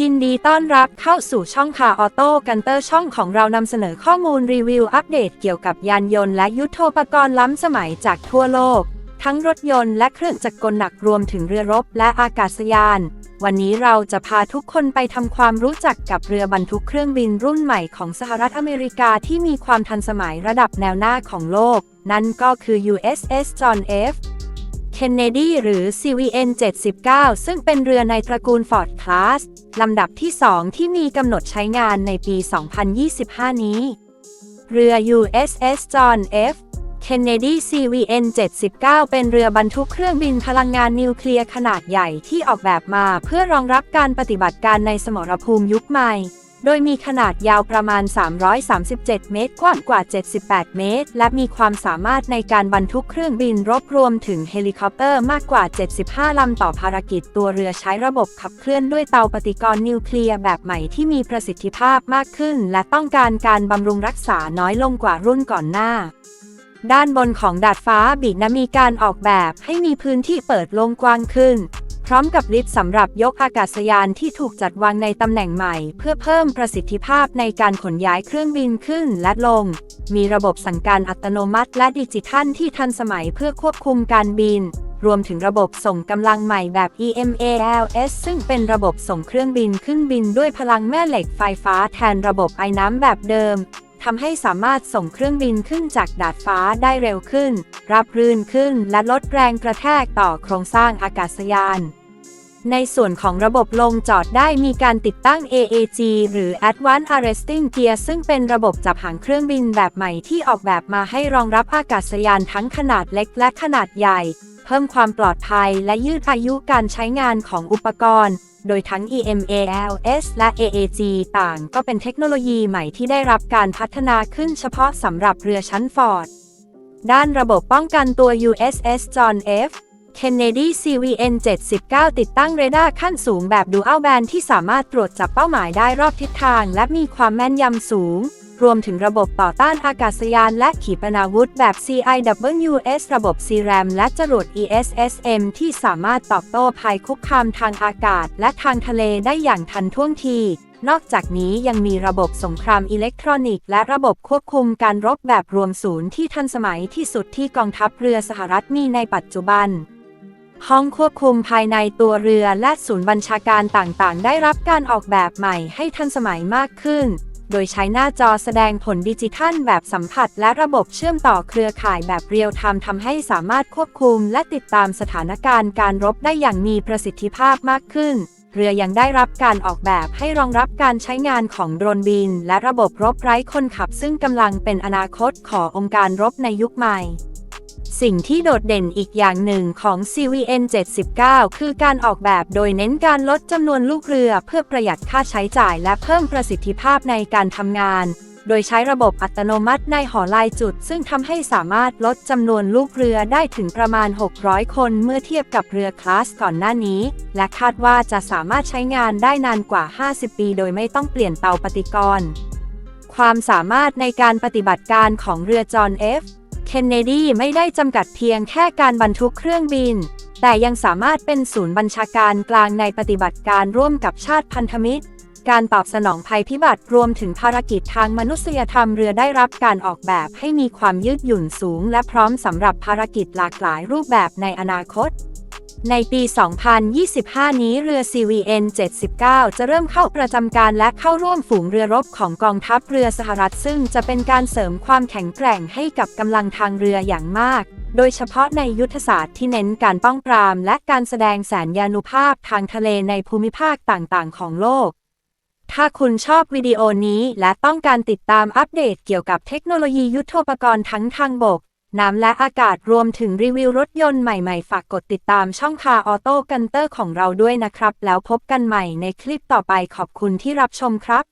ยินดีต้อนรับเข้าสู่ช่องคาออโต้กันเตอร์ช่องของเรานำเสนอข้อมูลรีวิวอัปเดตเกี่ยวกับยานยนต์และยุทโธปกรณ์ล้ำสมัยจากทั่วโลก ทั้งรถยนต์และเครื่องจักรกลหนักรวมถึงเรือรบและอากาศยาน วันนี้เราจะพาทุกคนไปทำความรู้จักกับเรือบรรทุกเครื่องบินรุ่นใหม่ของสหรัฐอเมริกาที่มีความทันสมัยระดับแนวหน้าของโลก นั่นก็คือ USS John F. Kennedy หรือ CVN 79 ซึ่งเป็นเรือในตระกูล Ford Class ลำดับที่ 2 ที่มีกำหนดใช้งานในปี 2025 นี้ เรือ USS John F. Kennedy CVN 79 เป็นเรือบรรทุกเครื่องบินพลังงานนิวเคลียร์ขนาดใหญ่ที่ออกแบบมาเพื่อรองรับการปฏิบัติการในสมรภูมิยุคใหม่ โดยมีขนาดยาวประมาณ 337 เมตร กว้างกว่า 78 เมตร และมีความสามารถในการบรรทุกเครื่องบินรบรวมถึงเฮลิคอปเตอร์มากกว่า 75 ลำต่อภารกิจ ตัวเรือใช้ระบบขับเคลื่อนด้วยเตาปฏิกรณ์นิวเคลียร์แบบใหม่ที่มีประสิทธิภาพมากขึ้น และต้องการการบำรุงรักษาน้อยลงกว่ารุ่นก่อนหน้าด้านบนของดาดฟ้าบีกนะมีการออกแบบให้มีพื้นที่เปิดโล่งกว้างขึ้น ร้อมกับลิฟต์สำหรับยกอากาศยานที่ถูกจัดวางในตำแหน่งใหม่ เพื่อเพิ่มประสิทธิภาพในการขนย้ายเครื่องบินขึ้นและลง มีระบบสั่งการอัตโนมัติและดิจิทัลที่ทันสมัยเพื่อควบคุมการบิน รวมถึงระบบส่งกำลังใหม่แบบ EMALS ซึ่งเป็นระบบส่งเครื่องบินขึ้นบินด้วยพลังแม่เหล็กไฟฟ้าแทนระบบไอ้น้ำแบบเดิมทำให้สามารถส่งเครื่องบินขึ้นจากดาดฟ้าได้เร็วขึ้น รับรื่นขึ้นและลดแรงกระแทกต่อโครงสร้างอากาศยาน ในส่วนของระบบลงจอดได้มีการติดตั้ง AAG หรือ Advanced Arresting Gear ซึ่งเป็นระบบจับหางเครื่องบินแบบใหม่ที่ออกแบบมาให้รองรับอากาศยานทั้งขนาดเล็กและขนาดใหญ่ เพิ่มความปลอดภัยและยืดอายุการใช้งานของอุปกรณ์ โดยทั้ง EMALS และ AAG ต่างก็เป็นเทคโนโลยีใหม่ที่ได้รับการพัฒนาขึ้นเฉพาะสำหรับเรือชั้นฟอร์ด ด้านระบบป้องกันตัว USS John F. Kennedy CVN 79 ติดตั้งเรดาร์ขั้นสูงแบบ Dual Band ที่สามารถตรวจจับเป้าหมายได้รอบทิศทาง และมีความแม่นยำสูง รวมถึงระบบต่อต้านอากาศยานและขีปนาวุธแบบ CIWS ระบบ CRAM และจรวด ESSM ที่สามารถตอบโต้ภัยคุกคามทางอากาศ และทางทะเลได้อย่างทันท่วงที นอกจากนี้ยังมีระบบสงครามอิเล็กทรอนิกส์และระบบควบคุมการรบแบบรวมศูนย์ที่ทันสมัยที่สุดที่กองทัพเรือสหรัฐมีในปัจจุบัน ห้องควบคุมภายในตัวเรือและศูนย์บัญชาการต่างๆ ได้รับการออกแบบใหม่ให้ทันสมัยมากขึ้น โดยใช้หน้าจอแสดงผลดิจิทัลแบบสัมผัส และระบบเชื่อมต่อเครือข่ายแบบเรียลไทม์ทำให้สามารถควบคุมและติดตามสถานการณ์การรบได้อย่างมีประสิทธิภาพมากขึ้น เรือยังได้รับการออกแบบให้รองรับการใช้งานของโดรนบิน และระบบรบไร้คนขับ ซึ่งกำลังเป็นอนาคตขององค์การรบในยุคใหม่ สิ่งที่โดดเด่นอีกอย่างหนึ่งของ CVN 79 คือการออกแบบโดยเน้นการลดจำนวนลูกเรือเพื่อประหยัดค่าใช้จ่ายและเพิ่มประสิทธิภาพในการทำงาน โดยใช้ระบบอัตโนมัติในหอลายจุด ซึ่งทำให้สามารถลดจำนวนลูกเรือได้ถึงประมาณ 600 คนเมื่อเทียบกับเรือคลาสก่อนหน้านี้ และคาดว่าจะสามารถใช้งานได้นานกว่า 50 ปี โดยไม่ต้องเปลี่ยนเตาปฏิกรณ์ความสามารถในการปฏิบัติการของเรือจอห์น F. เคนเนดีไม่ได้จำกัดเพียงแค่การบรรทุกเครื่องบิน แต่ยังสามารถเป็นศูนย์บัญชาการกลางในปฏิบัติการร่วมกับชาติพันธมิตร การตอบสนองภัยพิบัติรวมถึงภารกิจทางมนุษยธรรมเรือได้รับการออกแบบให้มีความยืดหยุ่นสูง และพร้อมสำหรับภารกิจหลากหลายรูปแบบในอนาคต ในปี 2025 นี้เรือ CVN 79 จะเริ่มเข้าประจำการและเข้าร่วมฝูงเรือรบของกองทัพเรือสหรัฐ ซึ่งจะเป็นการเสริมความแข็งแกร่งให้กับกำลังทางเรืออย่างมาก โดยเฉพาะในยุทธศาสตร์ที่เน้นการป้องปราม และการแสดงแสนยานุภาพทางทะเลในภูมิภาคต่างๆ ของโลก ถ้าคุณชอบวิดีโอนี้และต้องการติดตามอัปเดตเกี่ยวกับเทคโนโลยียุทโธปกรณ์ทั้งทางบก น้ำและอากาศรวมถึงรีวิวรถยนต์ใหม่ๆ ฝากกดติดตามช่องคาออโต้กันเตอร์ของเราด้วยนะครับ แล้วพบกันใหม่ในคลิปต่อไปขอบคุณที่รับชมครับ